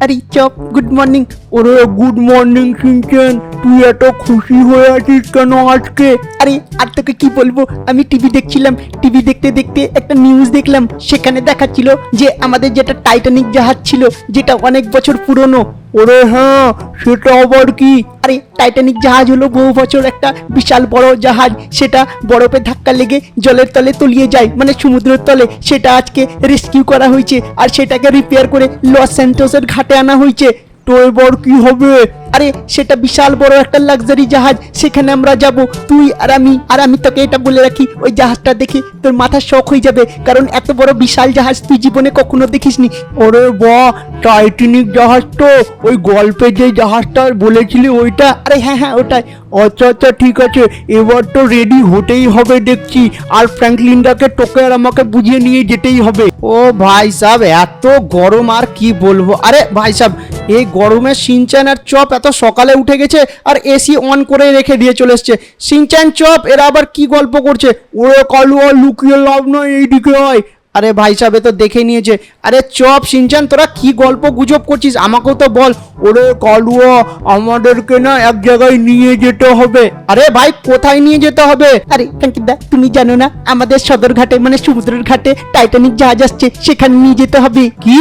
আরে চপ good morning ওরে গুড মর্নিং সিনচেন তুই এত খুশি হয়ে আছিস কেন আজকে? আরে, আর তোকে কি বলব? আমি টিভি দেখছিলাম। টিভি দেখতে দেখতে একটা নিউজ দেখলাম। সেখানে দেখাচ্ছিল যে আমাদের যেটা টাইটানিক জাহাজ ছিল, যেটা অনেক বছর পুরনো। ওরে হ্যাঁ সেটা আবার কি? আরে টাইটানিক জাহাজ হলো বহু বছর একটা বিশাল বড় জাহাজ। সেটা বরফে ধাক্কা লেগে জলের তলে তলিয়ে যায় মানে সমুদ্রের তলে। সেটা আজকে রেস্কিউ করা হয়েছে, আর সেটাকে রিপেয়ার করে লস স্যান্টোসের ঘাটে আনা হয়েছে। তো এবার কি হবে? আরে সেটা বিশাল বড় একটা লাক্সারি জাহাজ সেখানে আমরা যাব। তুই আর আমি আর আমি তোকে এটা বলে রাখি ওই জাহাজটা দেখে তোর মাথা শখ হয়ে যাবে কারণ এত বড় বিশাল জাহাজ তুই জীবনে কখনো দেখিসনি। ওরে বাহ টাইটানিক জাহাজ তো ওই গল্পে যে জাহাজটা বলেছিলি ওইটা? আরে হ্যাঁ হ্যাঁ ওটাই। আচ্ছা আচ্ছা ঠিক আছে এবার তো রেডি হতেই হবে দেখছি আর ফ্র্যাঙ্কলিনটাকে তোকে আর আমাকে বুঝিয়ে নিয়ে যেতেই হবে। ও ভাই সাহেব এত গরম আর কি বলব? আরে ভাই সাহেব এই গরমে সিনচান আর চপ এত সকালে উঠে গেছে আর এসি অন করে রেখে দিয়ে চলে এসছে। সিনচান চপ, এরা আবার কি গল্প করছে? ওরে কালু আর লুকিয়ে লাভ নয় এইদিকে হয় আরে ভাই সাহেব তো দেখে নিয়েছে। আরে চপ সিনচান তোরা কি গল্প গুজব করছিস? আমাকেও তো বল। ওরে কালুয়া আমাদেরকে না এক জায়গায় নিয়ে যেতে হবে। আরে ভাই কোথায় নিয়ে যেতে হবে? আরে কাঙ্কিদা তুমি জানো না আমাদের সদর ঘাটে মানে সমুদ্রের ঘাটে টাইটানিক জাহাজ আসছে সেখানে নিয়ে যেতে হবে। কি?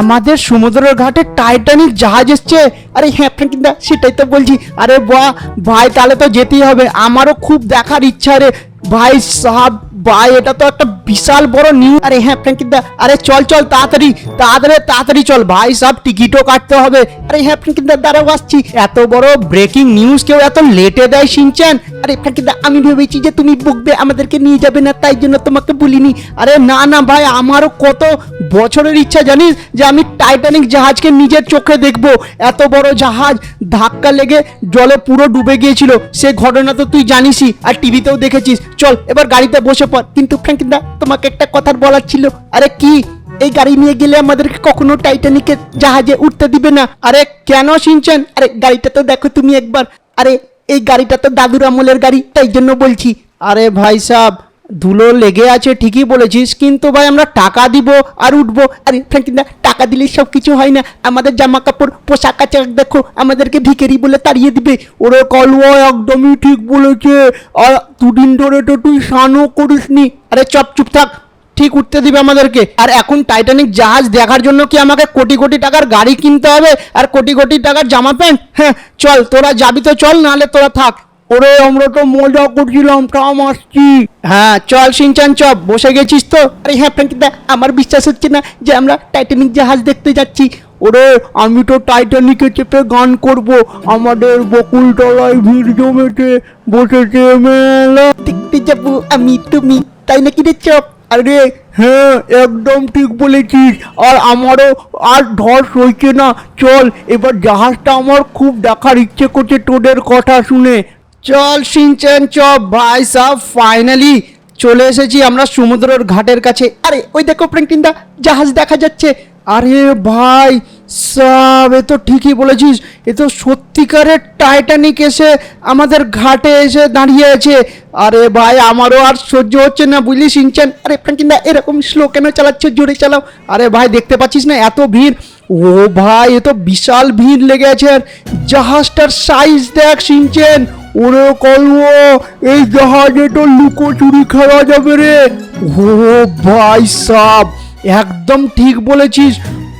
আমাদের সমুদ্রের ঘাটে টাইটানিক জাহাজ এসছে? আরে হ্যাঁ ফ্র্যাঙ্কিদা সেটাই তো বলছি। আরে বাহ ভাই তাহলে তো যেতেই হবে। আমারও খুব দেখার ইচ্ছা রে। ভাই সাহাব ভাই, এটা তো একটা বিশাল বড় নিউজ আরে হ্যাঁ ফ্র্যাঙ্কিদা আরে চল চল, তাড়াতাড়ি তাড়াতাড়ি তাড়াতাড়ি চল ভাই, সব টিকিটও কাটতে হবে। আরে হ্যাঁ ফ্র্যাঙ্কিদা দাঁড়াও, আসছি। এত বড় ব্রেকিং নিউজ কেউ এত লেটে দেয় সিনচান আরে ফ্র্যাঙ্কিদা আমি ভেবেছি যে তুমি বকবে, আমাদেরকে নিয়ে যাবে না, তাই জন্য তোমাকে বলিনি। আরে না না ভাই, আমারও কত বছরের ইচ্ছা, জানিস? যে আমি টাইটানিক জাহাজকে নিজের চোখে দেখব। এত বড় জাহাজ, ধাক্কা লেগে জলে পুরো ডুবে গিয়েছিল। সে ঘটনা তো তুই জানিসই, আর টিভিতেও দেখেছিস। চল, এবার গাড়িতে বসে পড় কিন্তু ফ্র্যাঙ্কিদা তোমাকে একটা কথা বলার ছিল। আরে কি? এই গাড়ি নিয়ে গেলে আমাদেরকে কখনো টাইটানিকের জাহাজে উঠতে দিবে না। আরে কেন সিনচান? আরে গাড়িটা তো দেখো তুমি একবার। আরে, এই গাড়িটা তো দাদুর আমলের গাড়ি, তাই জন্য বলছি। আরে ভাই সাহ ধুলো লেগে আছে, ঠিকই বলেছিস, কিন্তু ভাই আমরা টাকা দিব আর উঠবো। আরে ফ্র্যাঙ্কিদা টাকা দিলে সব কিছু হয় না। আমাদের জামা কাপড় পোশাক আচার দেখো, আমাদেরকে ভিখারি বলে তাড়িয়ে দিবে। ওরে কালুয়া, একদমই ঠিক বলেছে। আর দুদিন ধরে তো তুই স্নানও করিসনি। আরে চপ, চুপ থাক, ঠিক উঠতে দিবে আমাদেরকে। আর এখন টাইটানিক জাহাজ দেখার জন্য কি আমাকে কোটি কোটি টাকার গাড়ি কিনতে হবে? আর কোটি কোটি টাকার জামা প্যান্ট? হ্যাঁ চল, তোরা যাবি তো চল, নাহলে তোরা থাক। ওরে আমরা তো মজা করছিলাম কাম আসছি। হ্যাঁ চল সিনচান চপ বসে গেছিস তো? আরে হ্যাঁ ফ্র্যাঙ্কিদা আমার বিশ্বাস হচ্ছে না যে আমরা টাইটানিক জাহাজ দেখতে যাচ্ছি। ওরে আমি তো টাইটানিকে চেপে গান করব। আমাদের বকুলতলায় ভিড় জমেছে বসেছে মেলা। দেখতে যাব আমি তুমি তাই নাকি রে চপ? আরে হ্যাঁ একদম ঠিক বলেছিস। আর আমারও আর ধস হয়েছে না। চল এবার জাহাজটা আমার খুব দেখার ইচ্ছে করছে তোদের কথা শুনে। চল সিনচান চপ, ভাই সাহ ফাইনালি চলে এসেছি আমরা সমুদ্রের ঘাটের কাছে। আরে, ওই দেখো ফ্র্যাঙ্কিনদা জাহাজ দেখা যাচ্ছে। আরে ভাই সাব, এ তো ঠিকই বলেছিস, এ তো সত্যিকারের টাইটানিক এসে আমাদের ঘাটে এসে দাঁড়িয়ে আছে। আরে ভাই, আমারও আর সহ্য হচ্ছে না, বুঝলি সিনচান? আরে ফ্র্যাঙ্কিনদা এরকম স্লো কেন চালাচ্ছ? জোরে চালাও। আরে ভাই, দেখতে পাচ্ছিস না এত ভিড়? ও ভাই, এ তো বিশাল ভিড় লেগে আছে আর জাহাজটার সাইজ দেখ সিনচেন। ওরে কলুয়া, এই জাহাজে তো লুকোচুরি খেলা যাবে রে। ও ভাই সাব, একদম ঠিক বলেছিস,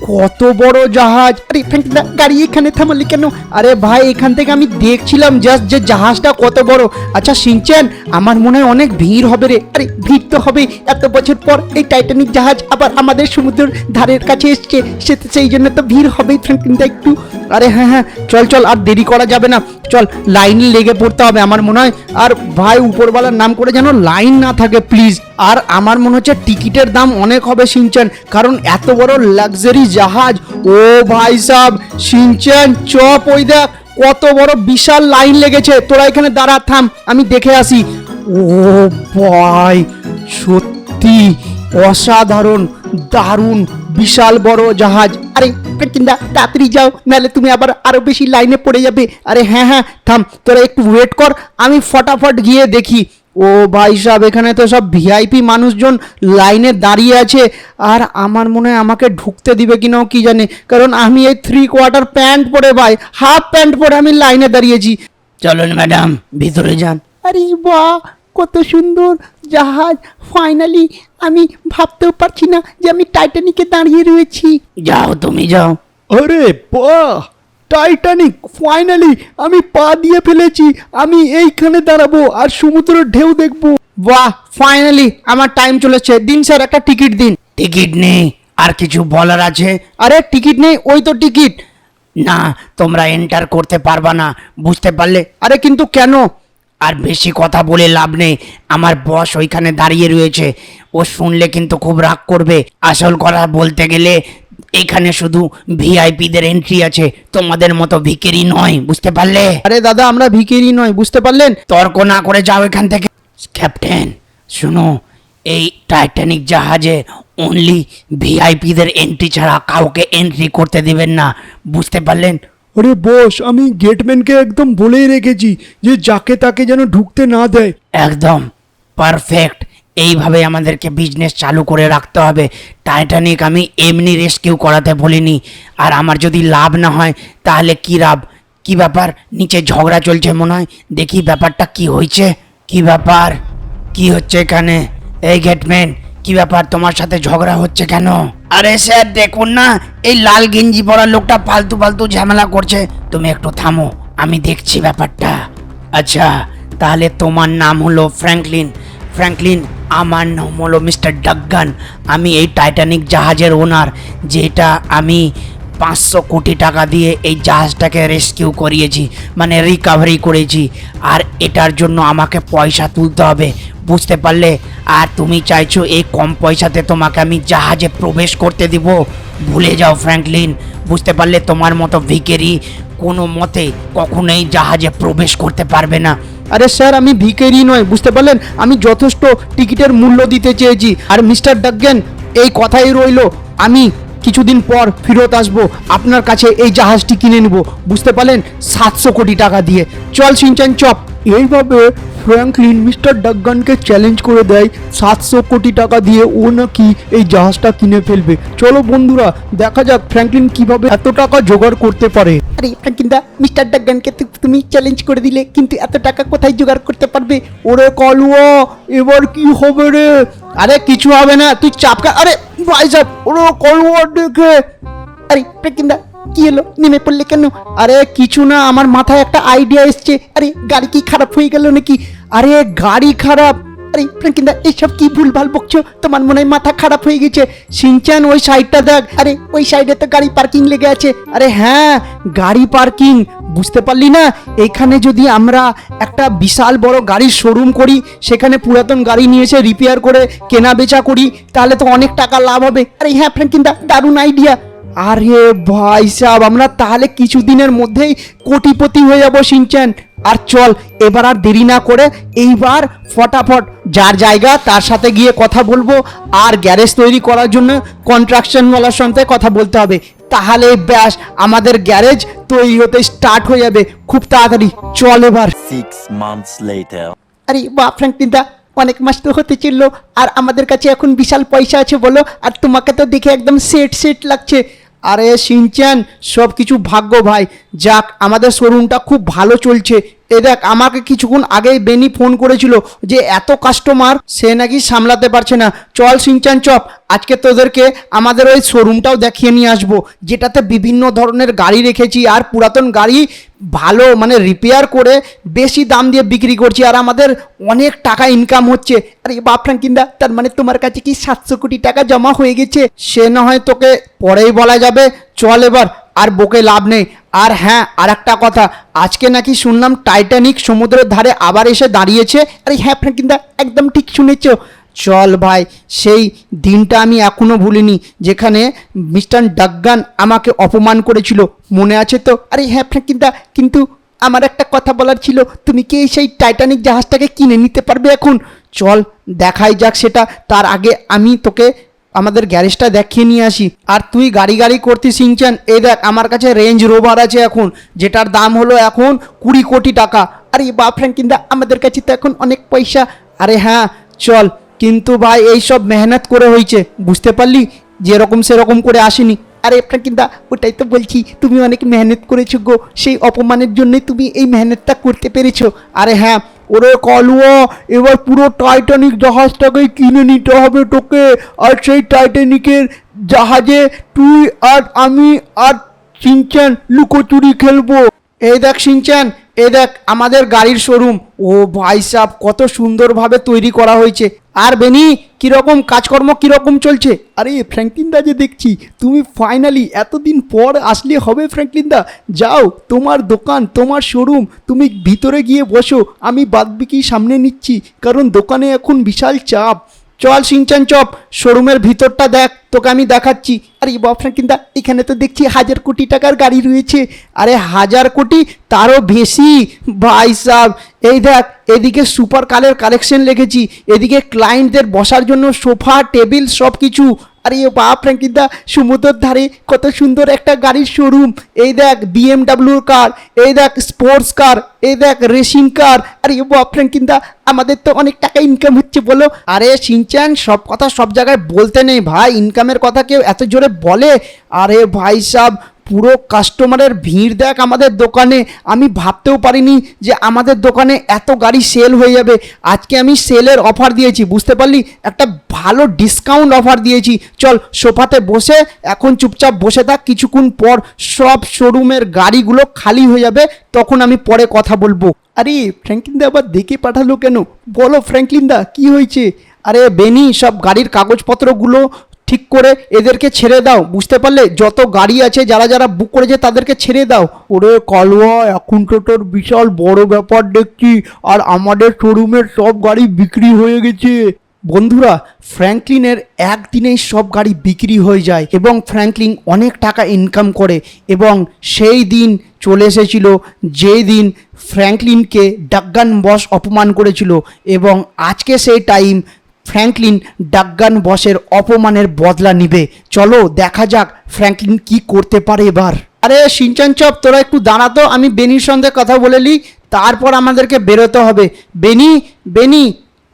কত বড় জাহাজ। আরে ফ্র্যাঙ্কিনদা গাড়ি এখানে থামালি কেন? আরে ভাই, এখান থেকে আমি দেখছিলাম জাস্ট যে জাহাজটা কত বড়। আচ্ছা সিনচেন আমার মনে হয় অনেক ভিড় হবে রে। আরে, ভিড় তো হবে। এত বছর পর এই টাইটানিক জাহাজ আবার আমাদের সমুদ্রের ধারের কাছে এসছে। সে সেই জন্য তো ভিড় হবেই ফ্র্যাঙ্কিনদা একটু। আরে হ্যাঁ হ্যাঁ চল চল, আর দেরি করা যাবে না। চল, লাইনে লেগে পড়তে হবে আমার মনে হয়। আর ভাই, উপরওয়ালার নাম করে যেন লাইন না থাকে, প্লিজ। আর আমার মনে হচ্ছে টিকিটের দাম অনেক হবে সিনচান, কারণ এত বড় লাক্সারি জাহাজ। ও ভাই সাহ সিনচান, চপ ওই দেখ, কত বড় বিশাল লাইন লেগেছে। তোরা এখানে দাঁড়া, থাম, আমি দেখে আসি। ও ভাই, সত্যি অসাধারণ, দারুণ, বিশাল বড় জাহাজ। আরে ফ্র্যাঙ্কিনদা তাড়াতাড়ি যাও, নাহলে তুমি আবার আরও বেশি লাইনে পড়ে যাবে। আরে হ্যাঁ হ্যাঁ থাম, তোরা একটু ওয়েট কর, আমি ফটাফট গিয়ে দেখি। ও ভাই সাহেব, এখানে তো সব ভিআইপি মানুষজন লাইনে দাঁড়িয়ে আছে। আর আমার মনে হয় আমাকে ঢুকতে দিবে কি নাও কি জানে। কারণ আমি এই থ্রি কোয়ার্টার প্যান্ট পরে, ভাই হাফ প্যান্ট পরে আমি লাইনে দাঁড়িয়েছি। চলুন ম্যাডাম ভিতরে যান। আরে বাহ কত সুন্দর। জাহাজ ফাইনালি আমি ভাবতেও পারছি না যে আমি টাইটানিকে দাঁড়িয়ে রয়েছি। যাও তুমি যাও। আরে বাহ টাইটানিক ফাইনালি আমি পা দিয়ে ফেলেছি। আমি এইখানে দাঁড়াবো আর সমুদ্রের ঢেউ দেখব। বাহ ফাইনালি আমার টাইম চলেছে। দিন স্যার একটা টিকিট দিন। টিকিট নেই আর কিছু বলার আছে? আরে টিকিট নেই ওই তো টিকিট না তোমরা এন্টার করতে পারবা না বুঝতে পারলে? আরে কিন্তু কেন? আর বেশি কথা বলে লাভ নেই। আমার বস ওইখানে দাঁড়িয়ে রয়েছে। ও শুনলে কিন্তু খুব রাগ করবে। আসল কথা বলতে গেলে এখানে শুধু ভিআইপিদের এন্ট্রি আছে। তোমাদের মতো ভিকেরি নয় বুঝতে পারলে? আরে দাদা আমরা ভিকেরি নয় বুঝতে পারলেন? তর্ক না করে যাও এখান থেকে। ক্যাপ্টেন শুনো এই টাইটানিক জাহাজে অনলি ভিআইপিদের এন্ট্রি ছাড়া কাউকে এন্ট্রি করতে দিবেন না বুঝতে পারলেন? আরে বস, আমি গেটম্যানকে একদম বলেই রেখেছি যে যাকে তাকে যেন ঢুকতে না দেয়। একদম পারফেক্ট এইভাবে আমাদেরকে বিজনেস চালু করে রাখতে হবে। টাইটানিক আমি এমনি রেস্কিউ করাতে বলিনি আর আমার যদি লাভ না হয়, তাহলে কি লাভ? কি ব্যাপার? নিচে ঝগড়া চলছে মনে হয়। দেখি ব্যাপারটা কি হয়েছে। কি ব্যাপার? কি হচ্ছে এখানে? এই গেটম্যান কি ব্যাপার? তোমার সাথে ঝগড়া হচ্ছে কেন? আরে স্যার, দেখুন না, এই লাল গেঞ্জি পরা লোকটা ফালতু ফালতু ঝামেলা করছে। তুমি একটু থামো, আমি দেখছি ব্যাপারটা। আচ্ছা তাহলে তোমার নাম হলো ফ্র্যাঙ্কলিন। ফ্র্যাঙ্কলিন, আমার নাম হলো মিস্টার ডাগ্গান আমি এই টাইটানিক জাহাজের ওনার, যেটা আমি পাঁচশো কোটি টাকা দিয়ে এই জাহাজটাকে রেস্কিউ করিয়েছি মানে রিকাভারি করেছি। আর এটার জন্য আমাকে পয়সা তুলতে হবে। বুঝতে পারলে আর তুমি চাইছো এই কম পয়সাতে তোমাকে আমি জাহাজে প্রবেশ করতে দিব? ভুলে যাও ফ্র্যাঙ্কলিন। বুঝতে পারলে তোমার মতো ভিকেরি কোনো মতে কখনোই জাহাজে প্রবেশ করতে পারবে না। আরে স্যার আমি ভিকেরি নয় বুঝতে পারলেন? আমি যথেষ্ট টিকিটের মূল্য দিতে চেয়েছি। আর মিস্টার ডাগ্গেন এই কথাই রইল আমি কিছুদিন পর ফেরত আসব। আপনার কাছে এই জাহাজটি কিনে নেব বুঝতে পারলেন? সাতশো কোটি টাকা দিয়ে। চল সিনচান চপ। এইভাবে ফ্র্যাঙ্কলিন মিস্টার ডাগ্গানকে চ্যালেঞ্জ করে দেয় সাতশো কোটি টাকা দিয়ে ও নাকি এই জাহাজটা কিনে ফেলবে। চলো বন্ধুরা দেখা যাক ফ্র্যাঙ্কলিন কীভাবে এত টাকা জোগাড় করতে পারে। আরে কিন্তু মিস্টার ডাগ্গানকে তো তুমি চ্যালেঞ্জ করে দিলে কিন্তু এত টাকা কোথায় জোগাড় করতে পারবে? ওরে কালুয়া এবার কি হবে রে? আরে কিছু হবে না তুই চাপকা আরে ভাই সাহেব ওরে কালুয়া দেখে। আরে কিন্তু কি হলো নেমে পড়লে কেন? আরে, কিছু না, আমার মাথায় একটা আইডিয়া এসছে। আরে, গাড়ি কি খারাপ হয়ে গেল নাকি? আরে, গাড়ি খারাপ। আরে কিন্তু এইসব কি ভুলভাল বকছো? তোমার মনে হয় মাথা খারাপ হয়ে গেছে। সিনচান, ওই সাইডটা দেখ। আরে, ওই সাইডে তো গাড়ি পার্কিং লেগে আছে। আরে হ্যাঁ গাড়ি পার্কিং বুঝতে পারলি না? এখানে যদি আমরা একটা বিশাল বড় গাড়ির শোরুম করি, সেখানে পুরাতন গাড়ি নিয়ে এসে রিপেয়ার করে কেনা বেচা করি, তাহলে তো অনেক টাকা লাভ হবে। আরে হ্যাঁ ফ্র্যাঙ্কিন্দা দারুণ আইডিয়া আরে ভাই সাহেব আমরা তাহলে কিছুদিনের মধ্যেই কোটিপতি হয়ে যাব সিনচান আর চল এবার আর দেরি না করে এইবার ফটাফট যার জায়গা তার সাথে গিয়ে কথা বলব আর গ্যারেজ তৈরি করার জন্য কন্ট্রাকশনওয়ালার সঙ্গে কথা বলতে হবে। তাহলে ব্যাস আমাদের গ্যারেজ তৈরি হতে স্টার্ট হয়ে যাবে। খুব তাড়াতাড়ি চল এবার. আরে বাহ ফ্র্যাঙ্কিন্দা অনেক মাস তো হতে চলল। আর আমাদের কাছে এখন বিশাল পয়সা আছে বলো আর তোমাকে তো দেখে একদম সেট সেট লাগছে। আরে সিনচ্যান সব কিছু ভাগ্য ভাই। যাক আমাদের শোরুমটা খুব ভালো চলছে। এ দেখ, আমাকে কিছুক্ষণ আগেই বেনি ফোন করেছিল যে এত কাস্টমার সে নাকি সামলাতে পারছে না। চল সিনচান চপ, আজকে তোদেরকে আমাদের ওই শোরুমটাও দেখিয়ে নিয়ে আসব, যেটাতে বিভিন্ন ধরনের গাড়ি রেখেছি আর পুরাতন গাড়ি ভালো মানে রিপেয়ার করে বেশি দাম দিয়ে বিক্রি করছি আর আমাদের অনেক টাকা ইনকাম হচ্ছে। আরে বাহ ফ্র্যাঙ্কিন্দা তার মানে তোমার কাছে কি সাতশো কোটি টাকা জমা হয়ে গেছে? সে না হয় তোকে পরেই বলা যাবে। চল এবার, আর বকে লাভ নেই। আর হ্যাঁ আর একটা কথা, আজকে নাকি শুনলাম টাইটানিক সমুদ্রের ধারে আবার এসে দাঁড়িয়েছে। আরে হ্যাঁ ফ্র্যাঙ্কিন্দা, একদম ঠিক শুনেছ। চল ভাই, সেই দিনটা আমি এখনও ভুলিনি, যেখানে মিস্টার ডাগ্গান আমাকে অপমান করেছিল। মনে আছে তো? আরে হ্যাঁ ফ্র্যাঙ্কিন্দা, কিন্তু আমার একটা কথা বলার ছিল। তুমি কি সেই টাইটানিক জাহাজটাকে কিনে নিতে পারবে এখন? চল, দেখাই যাক সেটা। তার আগে আমি তোকে আমাদের গ্যারেজটা দেখিয়ে নিয়ে আসি। আর তুই গাড়ি গাড়ি করতে সিনচান এই দেখ, আমার কাছে রেঞ্জ রোভার আছে এখন। যেটার দাম হলো এখন কুড়ি কোটি টাকা। আরে বাহ ফ্র্যাঙ্কিন্দা, আমাদের কাছে তো এখন অনেক পয়সা। আরে হ্যাঁ চল। কিন্তু ভাই, এই সব মেহনত করে হয়েছে। বুঝতে পারলি? যেরকম সেরকম করে আসেনি। আরে ফ্র্যাঙ্কলিনদা ওটাই তো বলছি, তুমি অনেক মেহনত করেছ গো। সেই অপমানের জন্যই তুমি এই মেহনতটা করতে পেরেছ। আরে হ্যাঁ ওরে কালুয়া, এবার পুরো টাইটানিক জাহাজটাকেই কিনে নিতে হবে তোকে। আর সেই টাইটানিকের জাহাজে তুই আর আমি আর চিনচান লুকোচুরি খেলব। এই দেখ সিনচান এই দেখ আমাদের গাড়ির শোরুম ও ভাই সাহ কত সুন্দরভাবে তৈরি করা হয়েছে। আর বেনি, কীরকম কাজকর্ম, কীরকম চলছে? আরে ফ্র্যাঙ্কলিন দা যে দেখছি, তুমি ফাইনালি এতদিন পর আসলে হবে ফ্র্যাঙ্কলিনদা। যাও, তোমার দোকান, তোমার শোরুম তুমি ভিতরে গিয়ে বসো, আমি বাদবিকি সামনে নিচ্ছি, কারণ দোকানে এখন বিশাল চাপ। চল সিনচান চপ, শোরুমের ভিতরটা দেখ, তোকে আমি দেখাচ্ছি। আরে বাপসা কিন্তু এখানে তো দেখছি হাজার কোটি টাকার গাড়ি রয়েছে। আরে হাজার কোটি, তারও বেশি। ভাই সাহ এই দেখ, এদিকে সুপার কালের কালেকশন রেখেছি এদিকে ক্লায়েন্টদের বসার জন্য সোফা, টেবিল সব কিছু আরে বাপ ফ্র্যাঙ্কিদা, সমুদ্রের ধারে কত সুন্দর একটা গাড়ির শোরুম এই দেখ বিএমডাব্লিউর কার এই দেখ স্পোর্টস কার এই দেখ রেসিং কার আরে বাপ ফ্র্যাঙ্কিদা, আমাদের তো অনেক টাকা ইনকাম হচ্ছে বলো। আরে সিনচ্যান সব কথা সব জায়গায় বলতে নেই ভাই। ইনকামের কথা কেউ এত জোরে বলে? আরে ভাই সাহ পুরো কাস্টমারের ভিড় দেখ আমাদের দোকানে। আমি ভাবতেও পারিনি যে আমাদের দোকানে এত গাড়ি সেল হয়ে যাবে। আজকে আমি সেলের অফার দিয়েছি, বুঝতে পারলি? একটা ভালো ডিসকাউন্ট অফার দিয়েছি। চল, সোফাতে বসে, এখন চুপচাপ বসে থাক। কিছুক্ষণ পর সব শোরুমের গাড়িগুলো খালি হয়ে যাবে। তখন আমি পরে কথা বলব। আরে ফ্র্যাঙ্কলিন দা আবার দেখে পাঠালো কেন? বলো ফ্র্যাঙ্কলিন দা, কি হয়েছে? আরে, বেনি, সব গাড়ির কাগজপত্রগুলো ঠিক করে এদেরকে ছেড়ে দাও। বুঝতে পারলে যত গাড়ি আছে, যারা যারা বুক করেছে তাদেরকে ছেড়ে দাও। ওরে কালুয়া, এখন তো তোর বিশাল বড় ব্যাপার দেখছি। আর আমাদের শোরুমের সব গাড়ি বিক্রি হয়ে গেছে। বন্ধুরা ফ্র্যাঙ্কলিনের একদিনেই সব গাড়ি বিক্রি হয়ে যায় এবং ফ্র্যাঙ্কলিন অনেক টাকা ইনকাম করে এবং সেই দিন চলে এসেছিল, যেই দিন ফ্র্যাঙ্কলিনকে ডাগ্গান বস অপমান করেছিল এবং আজকে সেই টাইম ফ্র্যাঙ্কলিন ডাগ্গান বসের অপমানের বদলা নিবে। চলো দেখা যাক ফ্র্যাঙ্কলিন কি করতে পারে এবার। আরে সিনচান চপ তোরা একটু দাঁড়াতো আমি বেনির সঙ্গে কথা বলে নিই তারপর আমাদেরকে বেরোতে হবে। বেনি বেনি।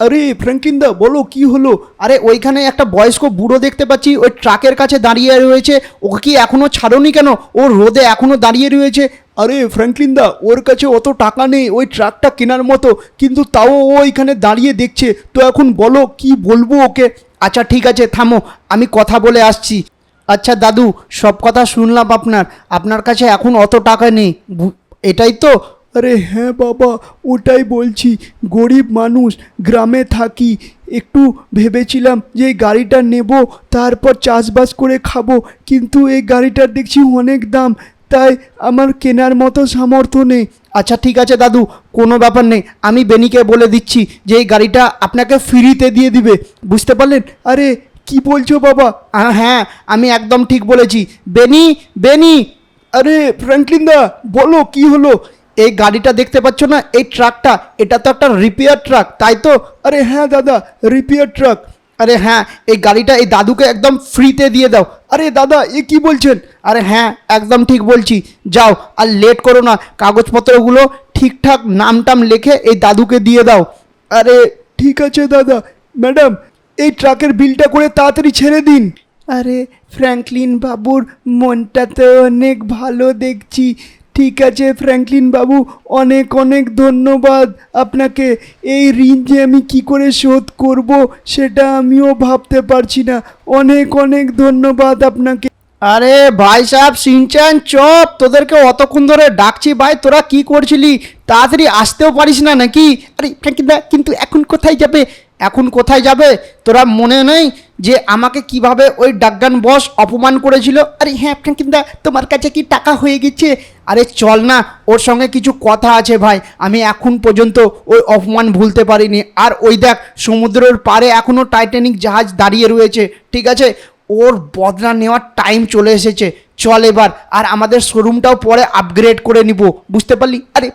আরে ফ্র্যাঙ্কলিন দা বলো কি হলো? আরে ওইখানে একটা বয়স্ক বুড়ো দেখতে পাচ্ছি ওই ট্রাকের কাছে দাঁড়িয়ে রয়েছে। ওকে কি এখনও ছাড়োনি কেন? ও রোদে এখনও দাঁড়িয়ে রয়েছে। আরে, ফ্র্যাঙ্কলিন দা, ওর কাছে অত টাকা নেই, ওই ট্রাকটা কেনার মতো, কিন্তু তাও ও এখানে দাঁড়িয়ে দেখছে। তো এখন বলো, কি বলব ওকে? আচ্ছা ঠিক আছে, থামো, আমি কথা বলে আসছি। আচ্ছা দাদু, সব কথা শুনলাম আপনার। আপনার কাছে এখন অত টাকা নেই এটাই তো? আরে হ্যাঁ বাবা, ওটাই বলছি, গরিব মানুষ, গ্রামে থাকি, একটু ভেবেছিলাম যে এই গাড়িটা নেব, তারপর চাষবাস করে খাব, কিন্তু এই গাড়িটার দেখছি অনেক দাম তাই আমার কেনার মতো সামর্থ্য নেই। আচ্ছা ঠিক আছে দাদু, কোনো ব্যাপার নেই। আমি বেনিকে বলে দিচ্ছি যে এই গাড়িটা আপনাকে ফ্রিতে দিয়ে দিবে। বুঝতে পারলেন? আরে, কি বলছো বাবা? হ্যাঁ আমি একদম ঠিক বলেছি। বেনি বেনি! আরে, ফ্র্যাঙ্কলিন দা, বলো কি হলো? এই গাড়িটা দেখতে পাচ্ছ না? এই ট্রাকটা, এটা তো একটা রিপেয়ার ট্রাক, তাই তো? আরে হ্যাঁ দাদা, রিপেয়ার ট্রাক। আরে হ্যাঁ এই গাড়িটা এই দাদুকে একদম ফ্রিতে দিয়ে দাও। আরে দাদা, এ কি বলছেন? আরে হ্যাঁ একদম ঠিক বলছি। যাও, আর লেট করো না, কাগজপত্রগুলো ঠিকঠাক নাম টাম লিখে এই দাদুকে দিয়ে দাও। আরে ঠিক আছে দাদা। ম্যাডাম, এই ট্রাকের বিলটা করে তাড়াতাড়ি ছেড়ে দিন। আরে ফ্র্যাঙ্কলিন বাবুর মনটা তো অনেক ভালো দেখছি। ঠিক আছে ফ্র্যাঙ্কলিন বাবু, অনেক অনেক ধন্যবাদ আপনাকে। এই ঋণ যে আমি কি করে শোধ করব সেটা আমিও ভাবতে পারছি না। অনেক অনেক ধন্যবাদ আপনাকে। আরে ভাই সাহেব সিনচান চপ। তোদেরকে অতক্ষণ ধরে ডাকছি। ভাই, তোরা কি করছিলি? তাড়াতাড়ি আসতেও পারিস না নাকি? আরে ফ্র্যাঙ্কলিন কিন্তু এখন কোথায় যাবে? এখন কোথায় যাবে? তোরা মনে নেই যে আমাকে কীভাবে ওই ডাগ্গান বস অপমান করেছিল? আরে হ্যাঁ দা তোমার কাছে কি টাকা হয়ে গেছে? আরে চল না, ওর সঙ্গে কিছু কথা আছে ভাই। আমি এখন পর্যন্ত ওই অপমান ভুলতে পারিনি। আর ওই দেখ, সমুদ্রের পাড়ে এখনও টাইটানিক জাহাজ দাঁড়িয়ে রয়েছে, ঠিক আছে? ওর বদলা নেওয়ার টাইম চলে এসেছে। চল এবার, আর আমাদের শোরুমটাও পরে আপগ্রেড করে নিব। বুঝতে পারলি? আরে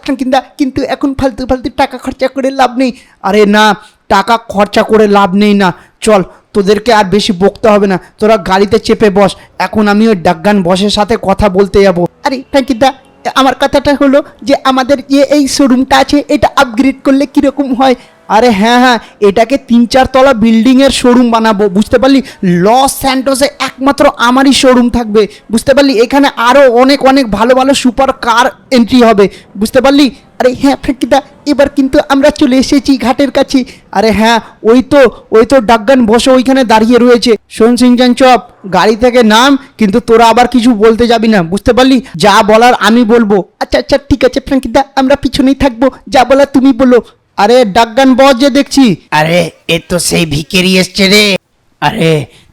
কিন্তু এখন ফালতু ফালতু টাকা খরচা করে লাভ নেই। আরে না টাকা খরচা করে লাভ নেই না। চল, তোদেরকে আর বেশি বকতে হবে না। তোরা গাড়িতে চেপে বস। এখন আমি ওই ডাকগান বসের সাথে কথা বলতে যাব। আরে ফ্র্যাঙ্কলিন দা আমার কথাটা হলো যে আমাদের যে এই শোরুমটা আছে, এটা আপগ্রেড করলে কীরকম হয়? আরে হ্যাঁ হ্যাঁ এটাকে তিন চার তলা বিল্ডিং এর শোরুম বানাবো, বুঝতে পারলি? লস স্যান্টোসে একমাত্র আমারই শোরুম থাকবে, বুঝতে পারলি? এখানে আরও অনেক অনেক ভালো ভালো সুপার কার এন্ট্রি হবে, বুঝতে পারলি? আরে হ্যাঁ ফ্র্যাঙ্কিদা এবার কিন্তু আমরা চলে এসেছি ঘাটের কাছে। আরে হ্যাঁ ওই তো ওই তো ডাকগান বসে ওইখানে দাঁড়িয়ে রয়েছে। শোন সিংচান চপ, গাড়ি থেকে নাম, কিন্তু তোরা আবার কিছু বলতে যাবি না, বুঝতে পারলি? যা বলার আমি বলব। আচ্ছা আচ্ছা ঠিক আছে ফ্র্যাঙ্কিদা আমরা পিছনেই থাকব। যা বলা তুমি বলো। আরে ডাকগান বস যে দেখছি। আরে এ তো সেই ভিকেরি এসছে রে। আরে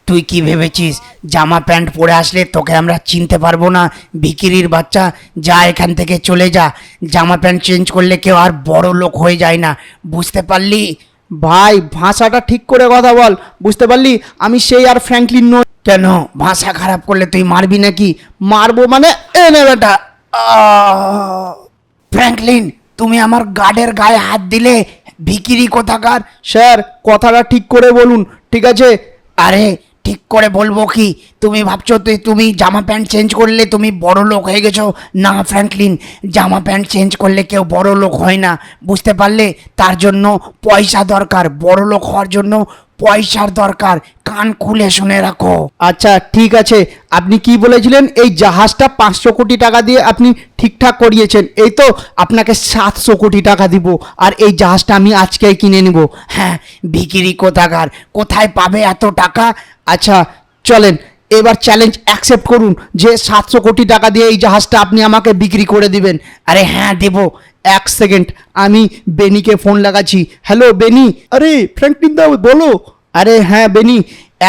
তুই কি ভেবেছিস জামা প্যান্ট পরে আসলে তোকে আমরা চিনতে পারব না? ভিকিরির বাচ্চা যা এখান থেকে চলে যা। জামা প্যান্ট চেঞ্জ করলে কেউ আর বড় লোক হয়ে যায় না। বুঝতে পারলি? ভাই ভাষাটা ঠিক করে কথা বল। বুঝতে পারলি? আমি সেই আর ফ্র্যাঙ্কলিন নই। কেন? ভাষা খারাপ করলে তুই মারবি নাকি? মারবো মানে এ নে বেটা ফ্র্যাঙ্কলিন তুমি আমার গার্ডের গায়ে হাত দিলে ভিকিরি কোথাকার? স্যার কথাটা ঠিক করে বলুন ঠিক আছে? আরে ঠিক করে বলব কি? তুমি ভাবছ তুই তুমি জামা প্যান্ট চেঞ্জ করলে তুমি বড় লোক হয়ে গেছো? না ফ্র্যাঙ্কলিন জামা প্যান্ট চেঞ্জ করলে কেউ বড় লোক হয় না। বুঝতে পারলে? তার জন্য পয়সা দরকার। বড় লোক হওয়ার জন্য পয়সার দরকার কান খুলে শুনে রাখো। আচ্ছা ঠিক আছে। আপনি কি বলেছিলেন? এই জাহাজটা পাঁচশো কোটি টাকা দিয়ে আপনি ঠিকঠাক করিয়েছেন। এই তো আপনাকে সাতশো কোটি টাকা দিব আর এই জাহাজটা আমি আজকেই কিনে নিব। হ্যাঁ ভিকিরি কোথাকার? কোথায় পাবে এত টাকা? আচ্ছা চলেন এবার চ্যালেঞ্জ অ্যাকসেপ্ট করুন যে সাতশো কোটি টাকা দিয়ে এই জাহাজটা আপনি আমাকে বিক্রি করে দিবেন। আরে হ্যাঁ দেবো। এক সেকেন্ড আমি বেনিকে ফোন লাগাচ্ছি। হ্যালো বেনি। আরে ফ্র্যাঙ্কলিন দা বলো। আরে হ্যাঁ বেনি,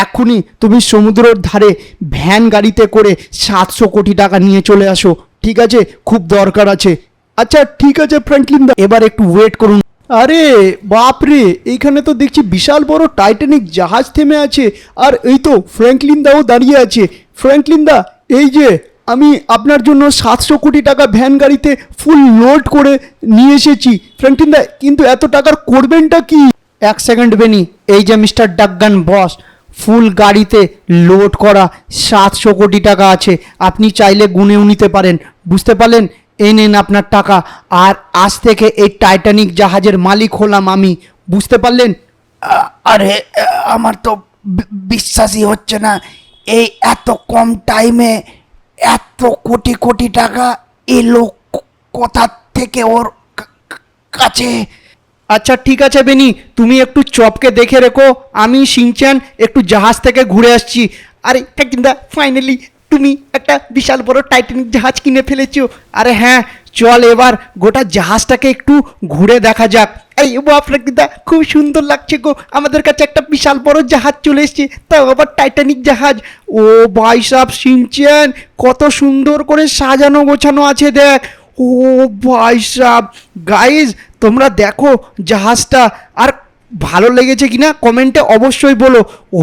এখনই তুমি সমুদ্রের ধারে ভ্যান গাড়িতে করে সাতশো কোটি টাকা নিয়ে চলে আসো। ঠিক আছে? খুব দরকার আছে। আচ্ছা ঠিক আছে ফ্র্যাঙ্কলিন দা, এবার একটু ওয়েট করুন। আরে বাপরে এইখানে তো দেখছি বিশাল বড় টাইটানিক জাহাজ থেমে আছে। আর এই তো ফ্র্যাঙ্কলিন দাও দাঁড়িয়ে আছে। ফ্র্যাঙ্কলিন দা, এই যে, আমি আপনার জন্য সাতশো কোটি টাকা ভ্যান গাড়িতে ফুল লোড করে নিয়ে এসেছি। ফ্র্যাঙ্কলিন দা, কিন্তু এত টাকার করবেনটা কি? এক সেকেন্ড বেনি। এই যে মিস্টার ডাকগান বস ফুল গাড়িতে লোড করা সাতশো কোটি টাকা আছে। আপনি চাইলে গুনেও নিতে পারেন। বুঝতে পারলেন? এই নেন আপনার টাকা। আর আজ থেকে এই টাইটানিক জাহাজের মালিক হলাম আমি। বুঝতে পারলেন? আরে আমার তো বিশ্বাসই হচ্ছে না। এই এত কম টাইমে এত কোটি কোটি টাকা এলো কোথা থেকে ওর কাছে? আচ্ছা ঠিক আছে বেনি, তুমি একটু চপকে দেখে রেখো। আমি সিনচান একটু জাহাজ থেকে ঘুরে আসছি। আরে ফ্র্যাঙ্কলিনদা ফাইনালি তুমি একটা বিশাল বড় টাইটানিক জাহাজ কিনে ফেলেছো। আরে হ্যাঁ চল এবার গোটা জাহাজটাকে একটু ঘুরে দেখা যাক। এই বাপ ফ্র্যাঙ্কলিনদা খুব সুন্দর লাগছে গো। আমাদের কাছে একটা বিশাল বড় জাহাজ চলে এসেছে, তাও আবার টাইটানিক জাহাজ। ও ভাই সাহ সিনচেন কত সুন্দর করে সাজানো গোছানো আছে দেখ। ও ভাই সাহ গাইজ তোমরা দেখো জাহাজটা আর ভালো লেগেছে কি না কমেন্টে অবশ্যই বলো। ও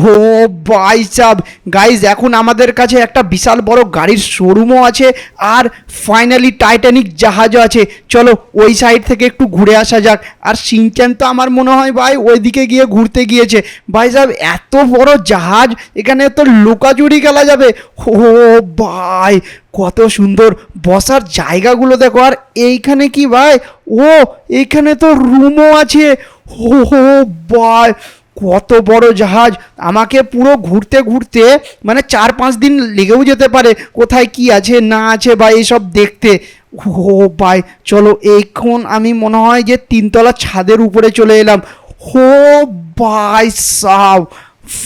ভাই সাহ গাইজ এখন আমাদের কাছে একটা বিশাল বড় গাড়ির শোরুমও আছে আর ফাইনালি টাইটানিক জাহাজও আছে। চলো, ওই সাইড থেকে একটু ঘুরে আসা যাক। আর সিনচান তো আমার মনে হয় ভাই ওইদিকে গিয়ে ঘুরতে গিয়েছে। ভাই সাহেব এত বড় জাহাজ, এখানে তো লুকাচুরি খেলা যাবে। ও ভাই কত সুন্দর বসার জায়গাগুলো দেখো, আর এইখানে কি ভাই? ও, এইখানে তো রুমও আছে। ও ভাই কত বড় জাহাজ। আমাকে পুরো ঘুরতে ঘুরতে মানে চার পাঁচ দিন লেগেও যেতে পারে। কোথায় কি আছে, না আছে বা এইসব দেখতে। ও ভাই চলো, এইখন আমি মনে হয় যে তিনতলা ছাদের উপরে চলে এলাম। হো ভাই সাব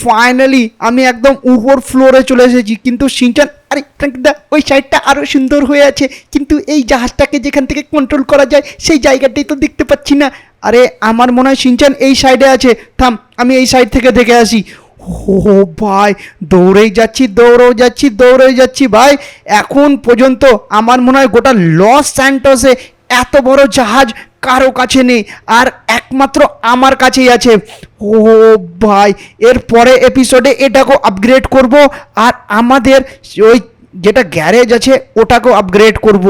ফাইনালি আমি একদম উপর ফ্লোরে চলে এসেছি। কিন্তু সিনচান, আরে ওই সাইডটা আরও সুন্দর হয়ে আছে। কিন্তু এই জাহাজটাকে যেখান থেকে কন্ট্রোল করা যায়, সেই জায়গাটাই তো দেখতে পাচ্ছি না। আরে, আমার মনে হয় সিনচান এই সাইডে আছে। থাম, আমি এই সাইড থেকে দেখে আসি। ও ভাই দৌড়েই যাচ্ছি দৌড়েও যাচ্ছি দৌড়েই যাচ্ছি, ভাই। এখন পর্যন্ত আমার মনে হয় গোটা লস স্যান্টোসে এত বড় জাহাজ কারও কাছে নেই, আর একমাত্র আমার কাছেই আছে। ও ভাই, এর পরে এপিসোডে এটাকেও আপগ্রেড করব, আর আমাদের ওই যেটা গ্যারেজ আছে, ওটাকেও আপগ্রেড করব।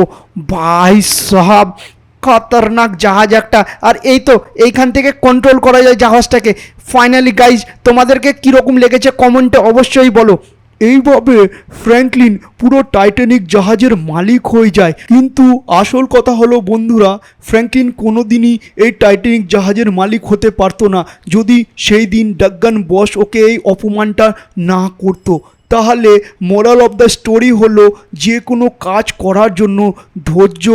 ভাই সাহাব, খতরনাক জাহাজ একটা। আর এই তো, এইখান থেকে কন্ট্রোল করা যায় জাহাজটাকে। ফাইনালি গাইজ তোমাদেরকে কীরকম লেগেছে কমেন্টে অবশ্যই বলো। এইভাবে ফ্র্যাঙ্কলিন পুরো টাইটানিক জাহাজের মালিক হয়ে যায়। কিন্তু আসল কথা হলো, বন্ধুরা, ফ্র্যাঙ্কলিন কোনো দিনই এই টাইটানিক জাহাজের মালিক হতে পারতো না। যদি সেই দিন ডাগ্গান বস ওকে এই অপমানটা না করতো, তাহলে মোরাল অফ দ্য স্টোরি হলো যে কোনো কাজ করার জন্য ধৈর্য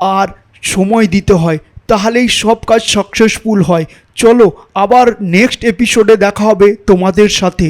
আর সময় দিতে হয়, তাহলেই সব কাজ সাকসেসফুল হয়। চলো, আবার নেক্সট এপিসোডে দেখা হবে তোমাদের সাথে।